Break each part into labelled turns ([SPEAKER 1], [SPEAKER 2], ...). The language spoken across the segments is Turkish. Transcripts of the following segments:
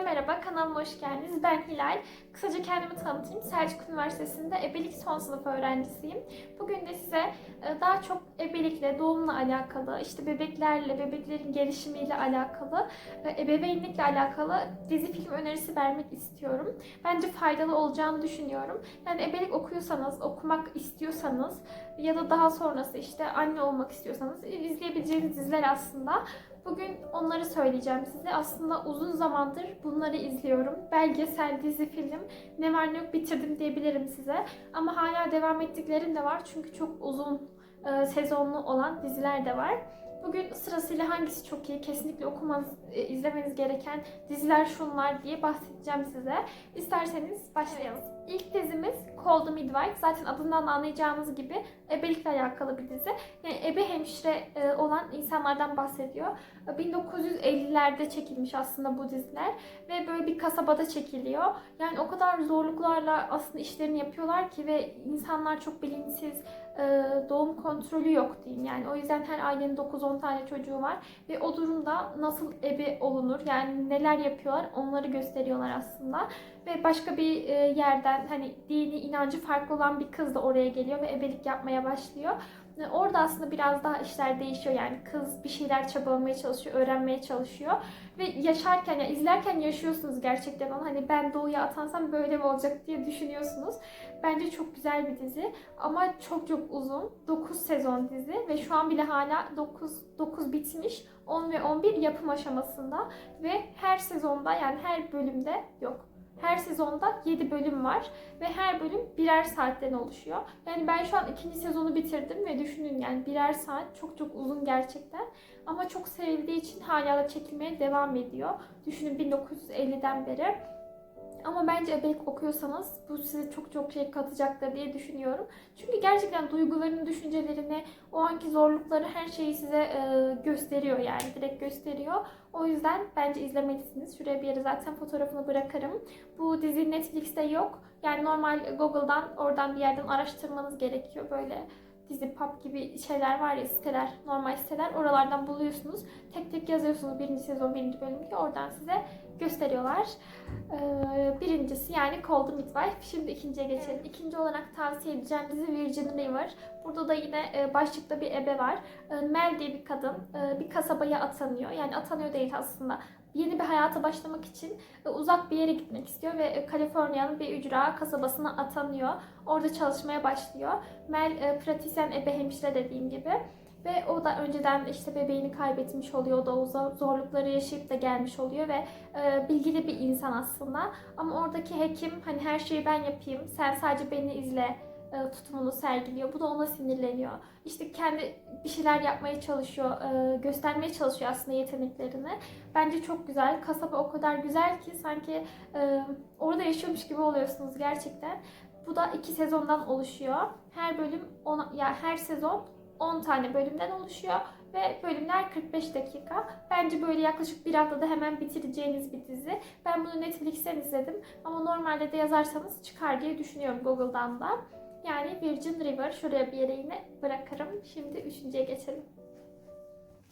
[SPEAKER 1] Herkese merhaba, kanalıma hoş geldiniz. Ben Hilal. Kısaca kendimi tanıtayım. Selçuk Üniversitesi'nde ebelik son sınıf öğrencisiyim. Bugün de size e, daha çok ebelikle, doğumla alakalı, işte bebeklerle, bebeklerin gelişimiyle alakalı, e, ebeveynlikle alakalı dizi film önerisi vermek istiyorum. Bence faydalı olacağını düşünüyorum. Yani ebelik okuyorsanız, okumak istiyorsanız ya da daha sonrası işte anne olmak istiyorsanız izleyebileceğiniz diziler aslında. Bugün onları söyleyeceğim size. Aslında uzun zamandır bunları izliyorum. Belgesel, dizi, film ne var ne yok bitirdim diyebilirim size. Ama hala devam ettiklerim de var. Çünkü çok uzun e, sezonlu olan diziler de var. Bugün sırasıyla hangisi çok iyi, kesinlikle okumanız, e, izlemeniz gereken diziler şunlar diye bahsedeceğim size. İsterseniz başlayalım. İlk dizimiz the Midwife. Zaten adından da anlayacağınız gibi ebelikle alakalı bir dizi. Yani ebe hemşire e, olan insanlardan bahsediyor. 1950'lerde çekilmiş aslında bu diziler ve böyle bir kasabada çekiliyor. Yani o kadar zorluklarla aslında işlerini yapıyorlar ki ve insanlar çok bilinçsiz, e, doğum kontrolü yok diyeyim. Yani o yüzden her ailenin 9-10 tane çocuğu var ve o durumda nasıl ebe olunur yani neler yapıyorlar onları gösteriyorlar aslında. Ve başka bir e, yerden hani dini inancı farklı olan bir kız da oraya geliyor ve ebelik yapmaya başlıyor. E, Orada aslında biraz daha işler değişiyor yani kız bir şeyler çabalamaya çalışıyor, öğrenmeye çalışıyor ve yaşarken ya izlerken yaşıyorsunuz gerçekten onu hani ben doğuya atansam böyle mi olacak diye düşünüyorsunuz. Bence çok güzel bir dizi ama çok çok uzun. 9 sezon dizi ve şu an bile hala 9 9 bitmiş. 10 ve 11 yapım aşamasında ve her sezonda yani her bölümde yok. Her sezonda 7 bölüm var ve her bölüm birer saatten oluşuyor. Yani ben şu an ikinci sezonu bitirdim ve düşünün yani birer saat çok çok uzun gerçekten. Ama çok sevildiği için hala da çekilmeye devam ediyor. Düşünün 1950'den beri. Ama bence ebelik okuyorsanız bu size çok çok şey katacaktır diye düşünüyorum. Çünkü gerçekten duygularını, düşüncelerini, o anki zorlukları her şeyi size e, gösteriyor yani direkt gösteriyor. O yüzden bence izlemelisiniz. Şuraya bir yere zaten fotoğrafını bırakırım. Bu dizi Netflix'te yok. Yani normal Google'dan oradan bir yerden araştırmanız gerekiyor. Böyle dizi pub gibi şeyler var ya siteler, normal siteler oralardan buluyorsunuz. Tek tek yazıyorsunuz birinci sezon, birinci bölüm ki oradan size gösteriyorlar. Ee, birincisi yani the Midwife. Şimdi ikinciye geçelim. İkinci olarak tavsiye edeceğim dizi Virgin River. Burada da yine e, başlıkta bir ebe var. E, Mel diye bir kadın e, bir kasabaya atanıyor. Yani atanıyor değil aslında. Yeni bir hayata başlamak için e, uzak bir yere gitmek istiyor ve e, Kaliforniya'nın bir ücra kasabasına atanıyor. Orada çalışmaya başlıyor. Mel e, pratisyen ebe hemşire dediğim gibi. Ve o da önceden işte bebeğini kaybetmiş oluyor. O da o zor- zorlukları yaşayıp da gelmiş oluyor ve e, bilgili bir insan aslında. Ama oradaki hekim hani her şeyi ben yapayım, sen sadece beni izle e, tutumunu sergiliyor. Bu da ona sinirleniyor. İşte kendi bir şeyler yapmaya çalışıyor, e, göstermeye çalışıyor aslında yeteneklerini. Bence çok güzel. Kasaba o kadar güzel ki sanki e, orada yaşıyormuş gibi oluyorsunuz gerçekten. Bu da iki sezondan oluşuyor. Her bölüm ona, ya her sezon 10 tane bölümden oluşuyor ve bölümler 45 dakika. Bence böyle yaklaşık bir haftada hemen bitireceğiniz bir dizi. Ben bunu Netflix'ten izledim ama normalde de yazarsanız çıkar diye düşünüyorum Google'dan da. Yani Virgin River şuraya bir yere yine bırakırım. Şimdi üçüncüye geçelim.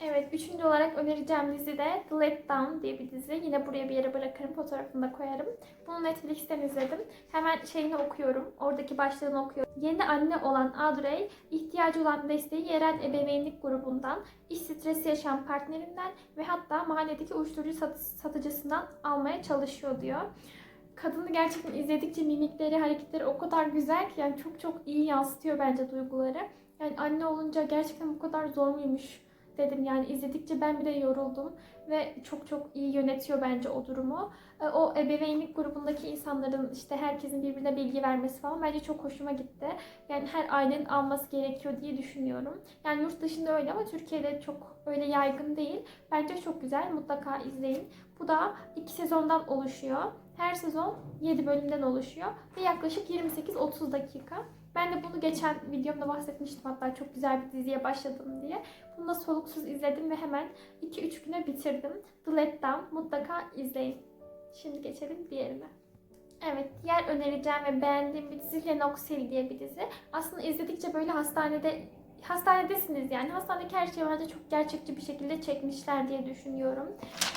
[SPEAKER 1] Evet, üçüncü olarak önereceğim dizi de The Let Down diye bir dizi. Yine buraya bir yere bırakırım, fotoğrafını da koyarım. Bunu Netflix'ten izledim. Hemen şeyini okuyorum, oradaki başlığını okuyorum. Yeni anne olan Audrey, ihtiyacı olan desteği yerel ebeveynlik grubundan, iş stresi yaşayan partnerinden ve hatta mahalledeki uyuşturucu sat- satıcısından almaya çalışıyor diyor. Kadını gerçekten izledikçe mimikleri, hareketleri o kadar güzel ki yani çok çok iyi yansıtıyor bence duyguları. Yani anne olunca gerçekten bu kadar zor muymuş dedim yani izledikçe ben bile yoruldum ve çok çok iyi yönetiyor bence o durumu. E, O ebeveynlik grubundaki insanların işte herkesin birbirine bilgi vermesi falan bence çok hoşuma gitti. Yani her ailenin alması gerekiyor diye düşünüyorum. Yani yurt dışında öyle ama Türkiye'de çok öyle yaygın değil. Bence çok güzel mutlaka izleyin. Bu da iki sezondan oluşuyor. Her sezon 7 bölümden oluşuyor ve yaklaşık 28-30 dakika. Ben de bunu geçen videomda bahsetmiştim hatta çok güzel bir diziye başladım diye. Bunu da soluksuz izledim ve hemen 2-3 güne bitirdim. The Let Down mutlaka izleyin. Şimdi geçelim diğerine. Evet, diğer önereceğim ve beğendiğim bir dizi Lennox Hill diye bir dizi. Aslında izledikçe böyle hastanede hastanedesiniz yani. Hastanedeki her şeyi bence çok gerçekçi bir şekilde çekmişler diye düşünüyorum.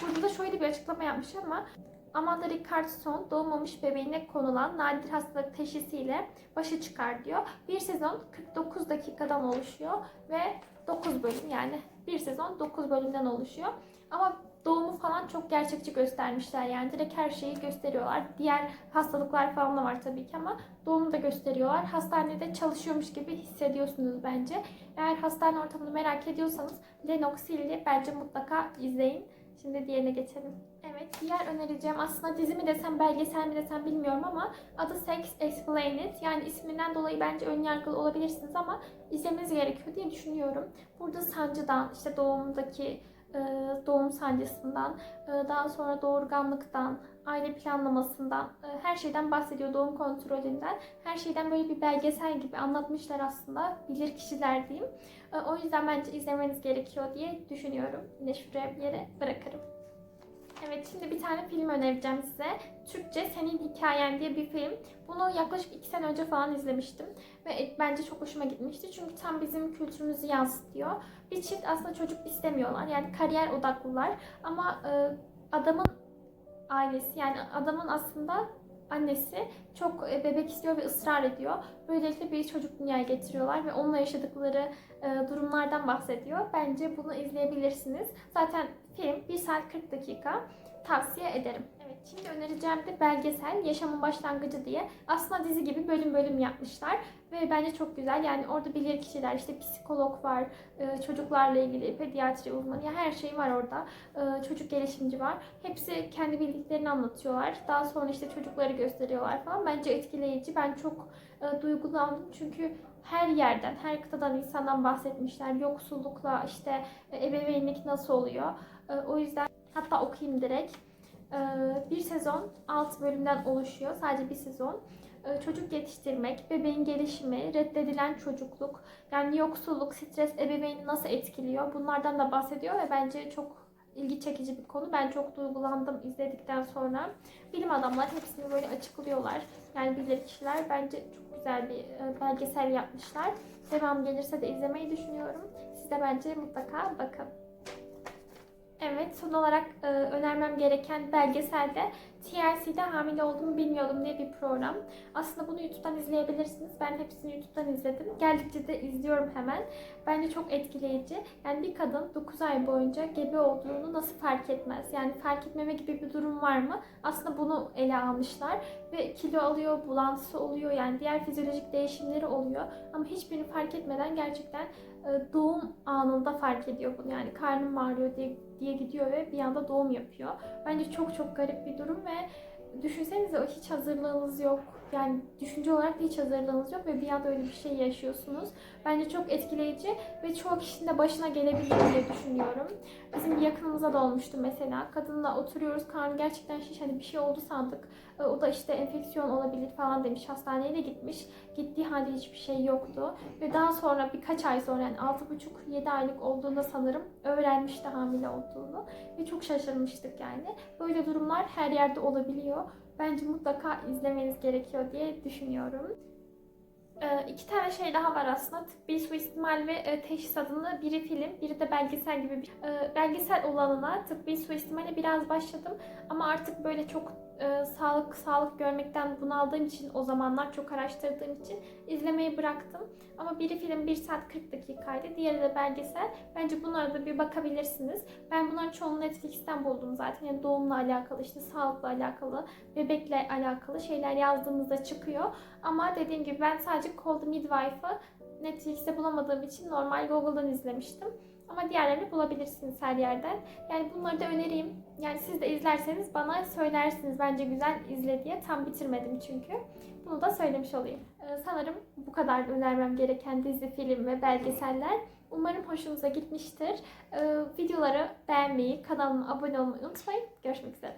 [SPEAKER 1] Burada da şöyle bir açıklama yapmış ama Amanda Richardson doğmamış bebeğine konulan nadir hastalık teşhisiyle başa çıkar diyor. Bir sezon 49 dakikadan oluşuyor ve 9 bölüm yani bir sezon 9 bölümden oluşuyor. Ama doğumu falan çok gerçekçi göstermişler yani direkt her şeyi gösteriyorlar. Diğer hastalıklar falan da var tabii ki ama doğumu da gösteriyorlar. Hastanede çalışıyormuş gibi hissediyorsunuz bence. Eğer hastane ortamını merak ediyorsanız Lennox Hill'i bence mutlaka izleyin. Şimdi diğerine geçelim. Evet, diğer önereceğim aslında dizi mi desem, belgesel mi desem bilmiyorum ama adı Sex Explained. Yani isminden dolayı bence önyargılı olabilirsiniz ama izlemeniz gerekiyor diye düşünüyorum. Burada sancıdan, işte doğumdaki e, doğum sancısından, e, daha sonra doğurganlıktan, aile planlamasından, e, her şeyden bahsediyor, doğum kontrolünden. Her şeyden böyle bir belgesel gibi anlatmışlar aslında, bilir kişiler diyeyim. O yüzden bence izlemeniz gerekiyor diye düşünüyorum. Yine şuraya bir yere bırakırım. Evet şimdi bir tane film önereceğim size. Türkçe Senin Hikayen diye bir film. Bunu yaklaşık iki sene önce falan izlemiştim. Ve bence çok hoşuma gitmişti. Çünkü tam bizim kültürümüzü yansıtıyor. Bir çift aslında çocuk istemiyorlar. Yani kariyer odaklılar. Ama e, adamın ailesi yani adamın aslında annesi çok e, bebek istiyor ve ısrar ediyor. Böylelikle bir çocuk dünyaya getiriyorlar ve onunla yaşadıkları e, durumlardan bahsediyor. Bence bunu izleyebilirsiniz. Zaten film 1 saat 40 dakika. Tavsiye ederim. Evet, şimdi önereceğim de belgesel Yaşamın Başlangıcı diye. Aslında dizi gibi bölüm bölüm yapmışlar ve bence çok güzel. Yani orada bilir kişiler, işte psikolog var, e, çocuklarla ilgili pediatri uzmanı, ya her şey var orada. E, Çocuk gelişimci var. Hepsi kendi bildiklerini anlatıyorlar. Daha sonra işte çocukları gösteriyorlar falan. Bence etkileyici. Ben çok e, duygulandım çünkü her yerden, her kıtadan insandan bahsetmişler. Yoksullukla işte ebeveynlik nasıl oluyor. O yüzden hatta okuyayım direkt. E, Bir sezon 6 bölümden oluşuyor. Sadece bir sezon. E, Çocuk yetiştirmek, bebeğin gelişimi, reddedilen çocukluk, yani yoksulluk, stres ebeveyni nasıl etkiliyor? Bunlardan da bahsediyor ve bence çok ilgi çekici bir konu. Ben çok duygulandım izledikten sonra. Bilim adamlar hepsini böyle açıklıyorlar. Yani bilir kişiler bence çok güzel bir e, belgesel yapmışlar. Devam gelirse de izlemeyi düşünüyorum. Siz de bence mutlaka bakın. Evet, son olarak e, önermem gereken belgeselde TLC'de hamile olduğumu bilmiyordum diye bir program. Aslında bunu YouTube'dan izleyebilirsiniz. Ben hepsini YouTube'dan izledim. Geldikçe de izliyorum hemen. Bence çok etkileyici. Yani bir kadın 9 ay boyunca gebe olduğunu nasıl fark etmez? Yani fark etmeme gibi bir durum var mı? Aslında bunu ele almışlar. Ve kilo alıyor, bulantısı oluyor. Yani diğer fizyolojik değişimleri oluyor. Ama hiçbirini fark etmeden gerçekten e, doğum anında fark ediyor bunu. Yani karnım ağrıyor diye, diye gidiyor ve bir anda doğum yapıyor. Bence çok çok garip bir durum ve 哎 düşünsenize o hiç hazırlığınız yok. Yani düşünce olarak da hiç hazırlığınız yok ve bir anda öyle bir şey yaşıyorsunuz. Bence çok etkileyici ve çoğu kişinin de başına gelebilir diye düşünüyorum. Bizim yakınımıza da olmuştu mesela. Kadınla oturuyoruz, karnı gerçekten şiş, hani bir şey oldu sandık. E, O da işte enfeksiyon olabilir falan demiş. Hastaneye de gitmiş. Gittiği halde hiçbir şey yoktu. Ve daha sonra birkaç ay sonra yani 6,5-7 aylık olduğunda sanırım öğrenmişti hamile olduğunu. Ve çok şaşırmıştık yani. Böyle durumlar her yerde olabiliyor. Bence mutlaka izlemeniz gerekiyor diye düşünüyorum. Ee, iki tane şey daha var aslında. Tıbbi suistimal ve e, teşhis adında biri film, biri de belgesel gibi. bir- Ee, belgesel olanına tıbbi suistimale biraz başladım ama artık böyle çok e, sağlık sağlık görmekten bunaldığım için o zamanlar çok araştırdığım için izlemeyi bıraktım. Ama biri film 1 saat 40 dakikaydı, diğeri de belgesel. Bence bunlara da bir bakabilirsiniz. Ben bunların çoğunu Netflix'ten buldum zaten. Yani doğumla alakalı, işte sağlıkla alakalı, bebekle alakalı şeyler yazdığımızda çıkıyor. Ama dediğim gibi ben sadece the Midwife'ı Netflix'te bulamadığım için normal Google'dan izlemiştim. Ama diğerlerini bulabilirsiniz her yerden. Yani bunları da önereyim. Yani siz de izlerseniz bana söylersiniz bence güzel izle diye. Tam bitirmedim çünkü. Bunu da söylemiş olayım. Ee, sanırım bu kadar önermem gereken dizi, film ve belgeseller. Umarım hoşunuza gitmiştir. Ee, videoları beğenmeyi, kanalıma abone olmayı unutmayın. Görüşmek üzere.